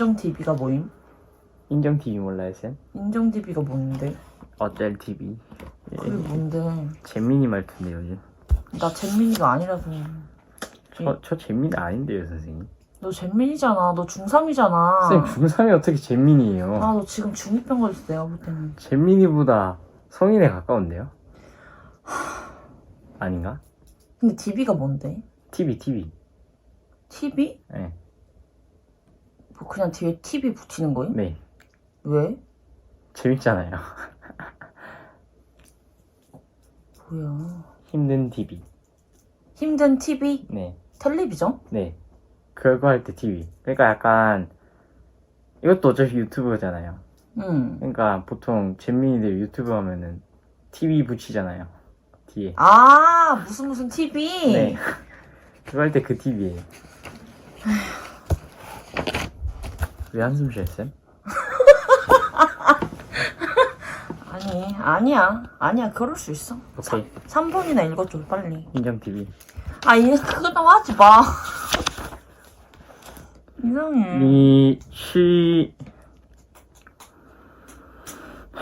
인정 TV가 뭐임? 인정 TV 몰라요, 쌤? 인정 TV가 뭔데? 어쩔 TV. 예. 그게 뭔데? 잼민이 말투인데 요즘. 나 잼민이가 아니라서. 저, 저 잼민이 아닌데요, 선생님. 너 잼민이잖아. 너 중3이잖아. 쌤, 중3이 어떻게 잼민이에요? 아, 너 지금 중2병 걸렸어, 내가 볼 때는. 잼민이보다 성인에 가까운데요? 아닌가? 근데 TV가 뭔데? TV, TV. TV? 네. 뭐 그냥 뒤에 TV 붙이는 거임? 네. 왜? 재밌잖아요. 뭐야. 힘든 TV. 힘든 TV? 네. 텔레비전? 네. 그거 할 때 TV. 그러니까 약간, 이것도 어차피 유튜브잖아요. 응. 그러니까 보통 잼민이들 유튜브 하면은 TV 붙이잖아요. 뒤에. 아, 무슨 무슨 TV? 네. 그거 할 때 그 TV에요. 왜 한숨 쉬어요, 쌤? 아니, 아니야. 아니야, 그럴 수 있어. 오케이. 3번이나 읽어줘, 빨리. 인정 TV. 아, 얘 그거 좀 하지 마. 이상해. 미, 시,